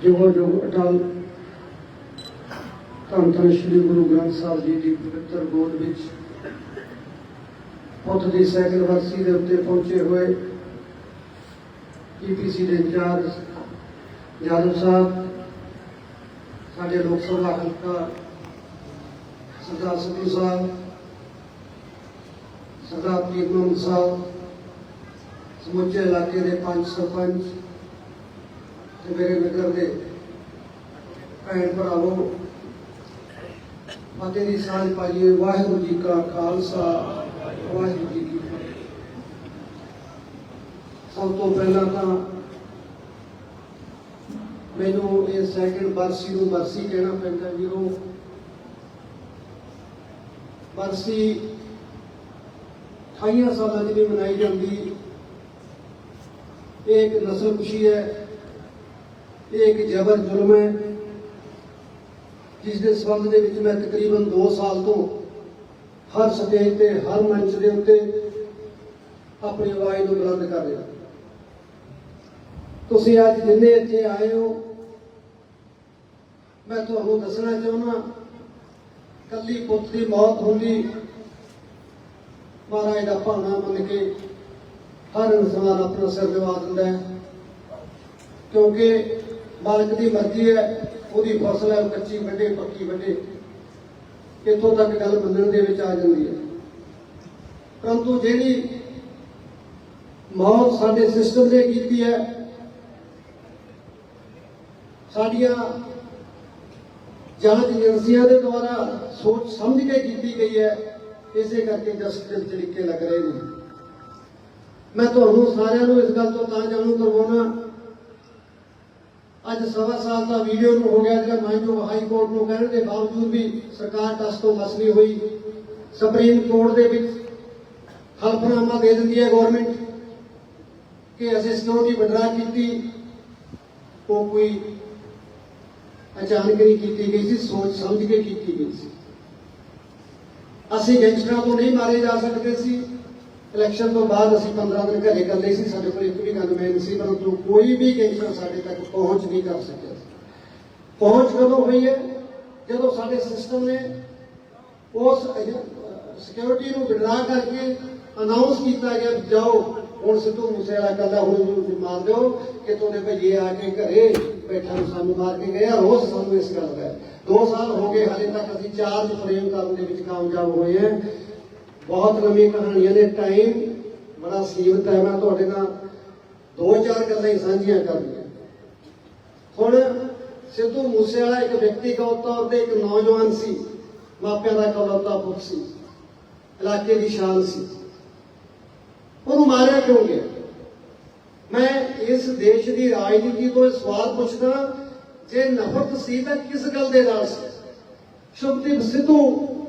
ਜੋ ਜੋ ਅਟਲ। ਧੰਨ ਧੰਨ ਸ਼੍ਰੀ ਗੁਰੂ ਗ੍ਰੰਥ ਸਾਹਿਬ ਜੀ ਦੀ ਪਵਿੱਤਰ ਗੋਦ ਵਿੱਚ ਪੁੱਤ ਦੀ ਸੈਕੰਡ ਵਰਸੀ ਦੇ ਉੱਤੇ ਪਹੁੰਚੇ ਹੋਏ ਈਪੀਸੀ ਦੇ ਇੰਚਾਰਜ ਯਾਦਵ ਸਾਹਿਬ, ਸਾਡੇ ਲੋਕ ਸਭਾ ਹਲਕਾ ਸਰਦਾਰ ਸਿੱਧੂ ਸਾਹਿਬ, ਸਰਦਾਰ ਪ੍ਰੀਤ ਸਾਹਿਬ, ਸਮੁੱਚੇ ਇਲਾਕੇ ਦੇ ਪੰਜ ਸਰਪੰਚ ਤੇ ਮੇਰੇ ਨਗਰ ਦੇ ਭੈਣ ਭਰਾਵੋ, ਫਤਿਹ ਦੀ ਸਾਂਝ ਪਾਈਏ ਵਾਹਿਗੁਰੂ ਜੀ ਕਾ ਖਾਲਸਾ, ਵਾਹਿਗੁਰੂ ਜੀ ਕੀ ਫਤਿਹ। ਸਭ ਤੋਂ ਪਹਿਲਾਂ ਤਾਂ ਮੈਨੂੰ ਇਹ ਸੈਕਿੰਡ ਬਰਸੀ ਨੂੰ ਬਰਸੀ ਕਹਿਣਾ ਪੈਂਦਾ ਵੀਰੋ। ਬਰਸੀ 28 ਸਾਲਾਂ ਦੀ ਮਨਾਈ ਜਾਂਦੀ। ਇਹ ਇੱਕ ਨਸਲ ਖੁਸ਼ੀ ਹੈ। ਇਹ ਇੱਕ ਜਬਰ ਜ਼ੁਲਮ ਹੈ ਜਿਸ ਦੇ ਸੰਬੰਧ ਦੇ ਵਿੱਚ ਮੈਂ ਤਕਰੀਬਨ 2 ਸਾਲ ਤੋਂ ਹਰ ਸਟੇਜ ਤੇ, ਹਰ ਮੰਚ ਦੇ ਉੱਤੇ ਆਪਣੀ ਆਵਾਜ਼ ਨੂੰ ਬੁਲੰਦ ਕਰ ਰਿਹਾ। ਤੁਸੀਂ ਅੱਜ ਜਿੰਨੇ ਇੱਥੇ ਆਏ ਹੋ, ਮੈਂ ਤੁਹਾਨੂੰ ਦੱਸਣਾ ਚਾਹੁੰਦਾ, ਕੱਲੀ ਪੁੱਤ ਦੀ ਮੌਤ ਹੁੰਦੀ, ਮਹਾਰਾਜ ਦਾ ਭਾਣਾ ਮੰਨ ਕੇ ਹਰ ਇਨਸਾਨ ਆਪਣਾ ਸਿਰ ਦਿਵਾ ਦਿੰਦਾ ਹੈ, ਕਿਉਂਕਿ ਮਾਲਕ ਦੀ ਮਰਜ਼ੀ ਹੈ, ਉਹਦੀ ਫਸਲ ਹੈ ਕੱਚੀ ਵੱਡੇ ਪੱਕੀ ਵੱਡੇ ਇੱਥੋਂ ਤੱਕ ਗੱਲ ਮੰਨਣ ਦੇ ਵਿੱਚ ਆ ਜਾਂਦੀ ਹੈ। ਪਰੰਤੂ ਜਿਹੜੀ ਮੌਤ ਸਾਡੇ ਸਿਸਟਮ ਨੇ ਕੀਤੀ ਹੈ, ਸਾਡੀਆਂ ਜਾਂਚ ਏਜੰਸੀਆਂ ਦੇ ਦੁਆਰਾ ਸੋਚ ਸਮਝ ਕੇ ਕੀਤੀ ਗਈ ਹੈ, ਇਸੇ ਕਰਕੇ ਜਸਟਿਸ ਤਰੀਕੇ ਲੱਗ ਰਹੇ ਨੇ। ਮੈਂ ਤੁਹਾਨੂੰ ਸਾਰਿਆਂ ਨੂੰ ਇਸ ਗੱਲ ਤੋਂ ਤਾਂ ਜਾਣੂ ਕਰਵਾਉਣਾ ਅੱਜ ਸਵਾ ਸਾਲ ਦਾ ਵੀਡੀਓ ਨੂੰ ਹੋ ਗਿਆ ਜਿਹੜਾ ਮਾਨਯੋਗ ਹਾਈ ਕੋਰਟ ਨੂੰ ਕਹਿਣ ਦੇ ਬਾਵਜੂਦ ਵੀ ਸਰਕਾਰ ਟਸ ਤੋਂ ਮਸ ਨਹੀਂ ਹੋਈ। ਸੁਪਰੀਮ ਕੋਰਟ ਦੇ ਵਿੱਚ ਹਲਫਨਾਮਾ ਦੇ ਦਿੰਦੀ ਹੈ ਗਵਰਨਮੈਂਟ ਕਿ ਅਸੀਂ ਸਿਕਿਉਰਿਟੀ ਵਡਰਾ ਕੀਤੀ। ਉਹ ਕੋਈ ਅਚਾਨਕ ਨਹੀਂ ਕੀਤੀ ਗਈ ਸੀ, ਸੋਚ ਸਮਝ ਕੇ ਕੀਤੀ ਗਈ ਸੀ। ਅਸੀਂ ਗੈਂਗਸਟਰਾਂ ਤੋਂ ਨਹੀਂ ਮਾਰੇ ਜਾ ਸਕਦੇ ਸੀ। ਇਲੈਕਸ਼ਨ ਤੋਂ ਬਾਅਦ ਅਸੀਂ 15 ਦਿਨ ਘਰੇ ਇਕੱਲੇ ਸੀ, ਸਾਡੇ ਕੋਲ ਗਨਮੈਨ ਨਹੀਂ ਸੀ, ਪਰੰਤੂ ਕੋਈ ਵੀ ਗੈਂਗਸਟਰ ਸਾਡੇ ਤੱਕ ਪਹੁੰਚ ਨਹੀਂ ਕਰ ਸਕਿਆ ਪਹੁੰਚ ਕਦੋਂ ਹੋਈ ਹੈ? ਜਦੋਂ ਸਾਡੇ ਸਿਸਟਮ ਨੇ ਉਸ ਸਿਕਿਉਰਿਟੀ ਨੂੰ ਵਿਡਰਾ ਕਰਕੇ ਅਨਾਉਂਸ ਕੀਤਾ ਗਿਆ ਜਾਓ, ਹੁਣ ਸਿੱਧੂ ਮੂਸੇਵਾਲਾ ਕਹਿੰਦਾ, ਹੁਣ ਨੂੰ ਮਾਰ ਦਿਓ ਕਿ ਤੁਹਾਡੇ ਭਈਏ ਆ ਕੇ ਘਰੇ ਬੈਠਾ ਨੂੰ ਸਾਨੂੰ ਮਾਰ ਕੇ ਗਏ ਰੋਜ਼ ਸਾਨੂੰ ਇਸ ਗੱਲ ਦਾ 2 ਸਾਲ ਹੋ ਗਏ, ਹਾਲੇ ਤੱਕ ਅਸੀਂ ਚਾਰਜ ਫਰੇਮ ਕਰਨ ਦੇ ਵਿੱਚ ਕਾਮਯਾਬ ਹੋਏ ਹਾਂ। ਬਹੁਤ ਲੰਮੀ ਕਹਾਣੀਆਂ ਨੇ ਟਾਈਮ ਬੜਾ ਸੀਮਤ ਹੈ। ਮੈਂ ਤੁਹਾਡੇ ਨਾਲ ਦੋ ਚਾਰ ਗੱਲਾਂ ਹੀ ਸਾਂਝੀਆਂ ਕਰਨੀਆਂ। ਹੁਣ ਸਿੱਧੂ ਮੂਸੇਵਾਲਾ ਇੱਕ ਵਿਅਕਤੀਗਤ ਤੌਰ ਤੇ ਇੱਕ ਨੌਜਵਾਨ ਸੀ। ਮਾਪਿਆਂ ਦਾ ਇਕਲੌਤਾ ਪੁੱਤ ਸੀ। ਇਲਾਕੇ ਦੀ ਸ਼ਾਨ ਸੀ। ਉਹਨੂੰ ਮਾਰਿਆ ਕਿਉਂ ਗਿਆ? ਮੈਂ ਇਸ ਦੇਸ਼ ਦੀ ਰਾਜਨੀਤੀ ਤੋਂ ਇਹ ਸਵਾਲ ਪੁੱਛਦਾ, ਜੇ ਨਫ਼ਰਤ ਸੀ ਤਾਂ ਕਿਸ ਗੱਲ ਦੇ ਨਾਲ ਸੀ? ਸ਼ੁਭਦੀਪ ਸਿੱਧੂ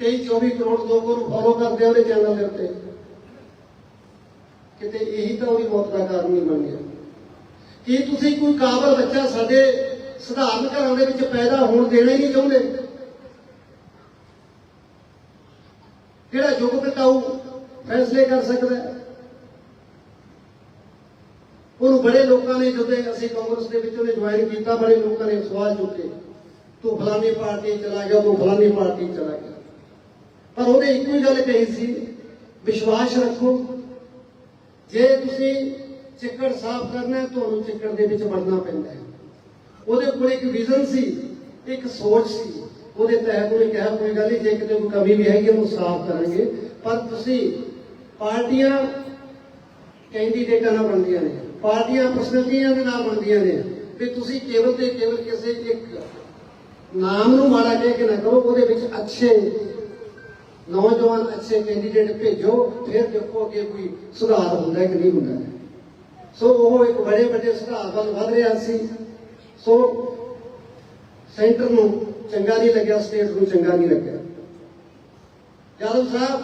23 24 ਕਰੋੜ ਲੋਕ ਉਹਨੂੰ ਫੋਲੋ ਕਰਦੇ ਆ ਉਹਦੇ ਚੈਨਲ ਦੇ ਉੱਤੇ। ਕਿਤੇ ਇਹੀ ਤਾਂ ਉਹਦੀ ਮੌਤ ਦਾ ਕਾਰਨ ਨਹੀਂ ਬਣ ਗਿਆ। ਕੀ ਤੁਸੀਂ ਕੋਈ ਕਾਬਲ ਬੱਚਾ ਸਾਡੇ ਸਧਾਰਨ ਘਰਾਂ ਦੇ ਵਿੱਚ ਪੈਦਾ ਹੋਣ ਦੇਣਾ ਹੀ ਨਹੀਂ ਚਾਹੁੰਦੇ? ਕਿਹੜਾ ਯੁੱਗ ਬਿਤਾਊ, ਫੈਸਲੇ ਕਰ ਸਕਦਾ ਉਹਨੂੰ ਬੜੇ ਲੋਕਾਂ ਨੇ ਜਦੋਂ ਅਸੀਂ ਕਾਂਗਰਸ ਦੇ ਵਿੱਚ ਉਹਨੇ ਜੁਆਇਨ ਕੀਤਾ, ਬੜੇ ਲੋਕਾਂ ਨੇ ਸਵਾਲ ਚੁੱਕੇ। ਤੂੰ ਫਲਾਨੀ ਪਾਰਟੀ ਚਲਾ ਗਿਆ, ਤੂੰ ਫਲਾਨੀ ਪਾਰਟੀ ਚਲਾ ਗਿਆ। ਪਰ ਉਹਨੇ ਇੱਕੋ ਹੀ ਗੱਲ ਕਹੀ ਸੀ, ਵਿਸ਼ਵਾਸ ਰੱਖੋ। ਜੇ ਤੁਸੀਂ ਚਿੱਕੜ ਸਾਫ਼ ਕਰਨਾ ਹੈ, ਤੁਹਾਨੂੰ ਚਿੱਕੜ ਦੇ ਵਿੱਚ ਵੜਨਾ ਪੈਂਦਾ ਹੈ। ਉਹਦੇ ਕੋਲ ਇੱਕ ਵਿਜ਼ਨ ਸੀ, ਇੱਕ ਸੋਚ ਸੀ। ਉਹਦੇ ਤਹਿਤ ਉਹਨੇ ਕਿਹਾ, ਕੋਈ ਗੱਲ ਨਹੀਂ, ਜੇ ਕਿਤੇ ਕੋਈ ਕਮੀ ਵੀ ਹੈਗੀ, ਉਹਨੂੰ ਸਾਫ਼ ਕਰਾਂਗੇ। ਪਰ ਤੁਸੀਂ ਪਾਰਟੀਆਂ ਕੈਂਡੀਡੇਟਾਂ ਨਾਲ ਬਣਦੀਆਂ ਨੇ, ਪਾਰਟੀਆਂ ਪਰਸਨੈਲਿਟੀਆਂ ਦੇ ਨਾਲ ਬਣਦੀਆਂ ਨੇ, ਵੀ ਤੁਸੀਂ ਕੇਵਲ ਤੇ ਕੇਵਲ ਕਿਸੇ ਇੱਕ ਨਾਮ ਨੂੰ ਮਾੜਾ ਕਹਿ ਕੇ ਨਾ ਕਰੋ, ਉਹਦੇ ਵਿੱਚ ਅੱਛੇ ਨੌਜਵਾਨ ਅੱਛੇ ਕੈਂਡੀਡੇਟ ਭੇਜੋ, ਫਿਰ ਦੇਖੋ ਕਿ ਕੋਈ ਸੁਧਾਰ ਹੁੰਦਾ ਹੈ ਕਿ ਨਹੀਂ ਹੁੰਦਾ। ਸੋ ਉਹ ਇੱਕ ਬੜੇ ਵੱਡੇ ਸੁਧਾਰ ਵੱਲ ਵਧ ਰਿਹਾ ਸੀ। ਸੋ ਸੈਂਟਰ ਨੂੰ ਚੰਗਾ ਨਹੀਂ ਲੱਗਿਆ ਸਟੇਟ ਨੂੰ ਚੰਗਾ ਨਹੀਂ ਲੱਗਿਆ। ਯਾਦਵ ਸਾਹਿਬ,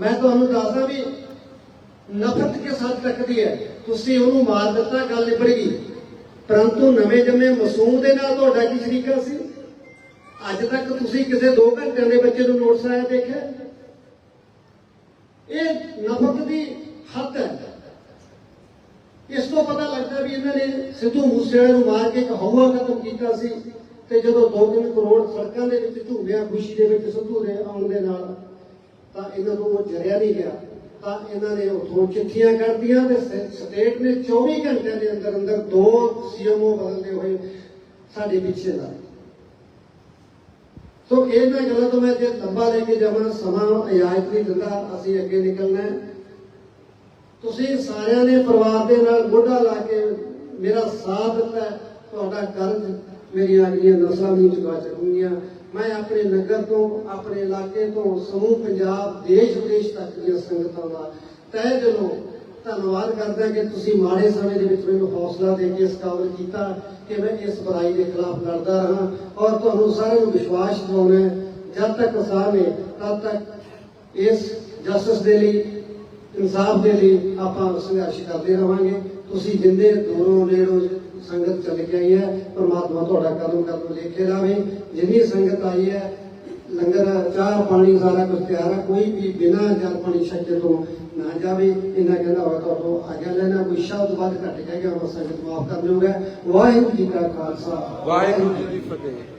ਮੈਂ ਤੁਹਾਨੂੰ ਦੱਸਦਾ ਵੀ ਨਫ਼ਰਤ ਕਿਸ ਹੱਦ ਤੱਕ ਹੈ? ਤੁਸੀਂ ਉਹਨੂੰ ਮਾਰ ਦਿੱਤਾ, ਗੱਲ ਨਿਬੜ ਗਈ। ਪਰੰਤੂ ਨਵੇਂ ਜੰਮੇ ਮਾਸੂਮ ਦੇ ਨਾਲ ਤੁਹਾਡਾ ਕੀ ਸ਼ਰੀਕਾ ਸੀ? ਅੱਜ ਤੱਕ ਤੁਸੀਂ ਕਿਸੇ 2 ਘੰਟਿਆਂ ਦੇ ਬੱਚੇ ਨੂੰ ਨੋਟਸ ਆਇਆ ਦੇਖਿਆ? ਇਹ ਨਫ਼ਰਤ ਦੀ ਹੱਦ ਹੈ। ਇਸ ਤੋਂ ਪਤਾ ਲੱਗਦਾ ਵੀ ਇਹਨਾਂ ਨੇ ਸਿੱਧੂ ਮੂਸੇਵਾਲੇ ਨੂੰ ਮਾਰ ਕੇ ਇੱਕ ਖਤਮ ਕੀਤਾ ਸੀ ਤੇ ਜਦੋਂ 2-3 ਕਰੋੜ ਸੜਕਾਂ ਦੇ ਵਿੱਚ ਝੂਮਿਆ ਖੁਸ਼ੀ ਦੇ ਵਿੱਚ ਸਿੱਧੂ ਦੇ ਆਉਣ ਦੇ ਨਾਲ ਤਾਂ ਇਹਨਾਂ ਨੂੰ ਉਹ ਜਰਿਆ ਨਹੀਂ ਗਿਆ। ਤਾਂ ਇਹਨਾਂ ਨੇ ਉਥੋਂ ਚਿੱਠੀਆਂ ਕਰਦੀਆਂ ਤੇ ਸਟੇਟ ਨੇ 24 ਘੰਟਿਆਂ ਦੇ ਅੰਦਰ ਅੰਦਰ ਦੋ ਸੀਐਮਓ ਬਦਲਦੇ ਹੋਏ ਸਾਡੇ ਪਿੱਛੇ ਲਾ ਸੋ ਇਹਨਾਂ ਗੱਲਾਂ ਤੋਂ ਮੈਂ ਜੇ ਲੰਬਾ ਲੈ ਕੇ ਜਾਵਾਂ, ਸਮਾਂ, ਇਜਾਜ਼ਤ ਨਹੀਂ ਦਿੰਦਾ, ਅਸੀਂ ਅੱਗੇ ਨਿਕਲਣਾ ਤੁਸੀਂ ਸਾਰਿਆਂ ਨੇ ਪਰਿਵਾਰ ਦੇ ਨਾਲ ਮੋਢਾ ਲਾ ਕੇ ਮੇਰਾ ਸਾਥ ਦਿੱਤਾ ਤੁਹਾਡਾ ਕਰਜ਼ ਮੇਰੀਆਂ ਅਗਲੀਆਂ ਨਸਲਾਂ ਨੂੰ ਚੁਕਾ ਚੁੱਕੀਆਂ ਮੈਂ ਆਪਣੇ ਨਗਰ ਤੋਂ, ਆਪਣੇ ਇਲਾਕੇ ਤੋਂ, ਸਮੂਹ ਪੰਜਾਬ ਦੇਸ਼ ਵਿਦੇਸ਼ ਤੱਕ ਦੀਆਂ ਸੰਗਤਾਂ ਦਾ ਤਹਿ ਦਿਲੋਂ ਧੰਨਵਾਦ ਕਰਦਾ ਕਿ ਤੁਸੀਂ ਮਾੜੇ ਸਮੇਂ ਦੇ ਵਿੱਚ ਮੈਨੂੰ ਹੌਸਲਾ ਦੇ ਕੇ ਇਸ ਕਾਬਲ ਕੀਤਾ ਕਿ ਮੈਂ ਇਸ ਬੁਰਾਈ ਦੇ ਖਿਲਾਫ ਲੜਦਾ ਰਹਾ ਔਰ ਤੁਹਾਨੂੰ ਸਾਰਿਆਂ ਨੂੰ ਵਿਸ਼ਵਾਸ ਦਿਵਾਉਣਾ ਜਦ ਤੱਕ ਕਿਸਾਨ ਹੈ ਤਦ ਤੱਕ ਇਸ ਜਸਟਿਸ ਦੇ ਲਈ, ਇਨਸਾਫ ਦੇ ਲਈ ਆਪਾਂ ਸੰਘਰਸ਼ ਕਰਦੇ ਰਵਾਂਗੇ। ਤੁਸੀਂ ਜਿੰਦੇ ਦੂਰੋਂ ਨੇੜੋਂ ਸੰਗਤ ਚੱਲ ਕੇ ਹੈ, ਪਰਮਾਤਮਾ ਤੁਹਾਡਾ ਕਦਮ ਕਦਮ ਲੇਖੇ ਰਾਵੇ ਜਿੰਨੀ ਸੰਗਤ ਆਈ ਹੈ ਲੰਗਰ, ਚਾਹ ਪਾਣੀ ਸਾਰਾ ਕੁਝ ਤਿਆਰ ਹੈ ਕੋਈ ਵੀ ਬਿਨਾਂ ਜਲ ਪਾਣੀ ਛੱਕੇ ਤੋਂ ਨਾ ਜਾਵੇ। ਇਹਨਾਂ ਕਹਿੰਦਾ ਹੋਇਆ ਤੁਹਾਨੂੰ ਆਗਿਆ ਲੈਣਾ। ਕੋਈ ਸ਼ਬਦ ਵੱਧ ਘੱਟ ਕਹਿ ਗਿਆ ਉਹ ਸੰਗਤ ਮਾਫ ਕਰ ਲਿਓਗਾ ਵਾਹਿਗੁਰੂ ਜੀ ਕਾ ਖਾਲਸਾ। ਵਾਹਿਗੁਰੂ ਜੀ ਕੀ ਫਤਿਹ।